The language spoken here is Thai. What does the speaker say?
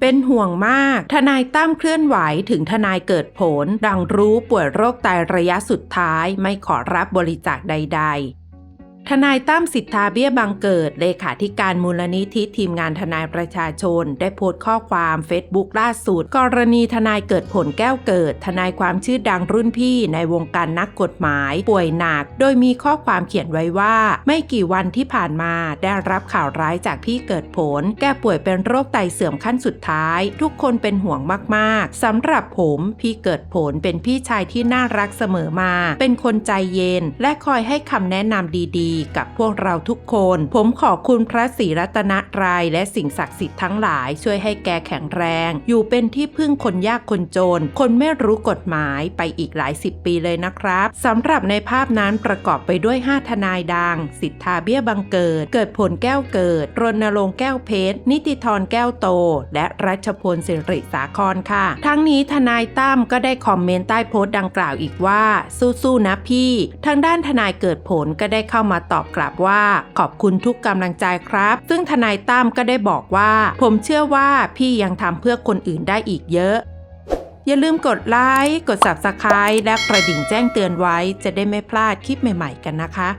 เป็นห่วงมาก ทนายตั้มเคลื่อนไหวถึงทนายเกิดผล ดังรู้ป่วยโรคไตระยะสุดท้าย ไม่ขอรับบริจาคใด ๆ ทนายตั้มสิทธาเบี้ยบังเกิด เลขาธิการมูลนิธิทีมงานทนายประชาชน ได้โพสต์ข้อความเฟซบุ๊กล่าสุด กรณีทนายเกิดผลแก้วเกิด ทนายความชื่อดังรุ่นพี่ในวงการนักกฎหมาย ป่วยหนัก โดยมีข้อความเขียนไว้ว่า ไม่กี่วันที่ผ่านมาได้รับข่าวร้ายจากพี่เกิดผล แกป่วยเป็นโรคไตเสื่อมขั้นสุดท้าย ทุกคนเป็นห่วงมากๆสำหรับผมพี่เกิดผลเป็นพี่ชายที่น่ารักเสมอมา เป็นคนใจเย็น และคอยให้คำแนะนำดีๆกับพวกเราทุกคน ผมขอบคุณพระศรีรัตนตรัยและสิ่งศักดิ์สิทธิ์ทั้งหลายช่วยให้แกแข็งแรง อยู่เป็นที่พึ่งคนยากคนจน คนไม่รู้กฎหมายไปอีกหลายสิบปีเลยนะครับสำหรับในภาพนั้นประกอบไปด้วย 5 ทนายดัง สิทธาเบี้ยบังเกิด เกิดผลแก้วเกิด รณรงค์แก้วเพชร นิติธรแก้วโต และรัชพลสิริสาครค่ะ ทั้งนี้ทนายตั้มก็ได้คอมเมนต์ใต้โพสต์ดังกล่าวอีกว่า สู้ๆนะพี่ ทางด้านทนายเกิดผลก็ได้เข้ามามาตอบกลับว่า ขอบคุณทุกกำลังใจครับ ซึ่งทนายตั้มก็ได้บอกว่า ผมเชื่อว่าพี่ยังทำเพื่อคนอื่นได้อีกเยอะ อย่าลืมกดไลค์ กด Subscribe และกระดิ่งแจ้งเตือนไว้ จะได้ไม่พลาดคลิปใหม่ ๆ กันนะคะ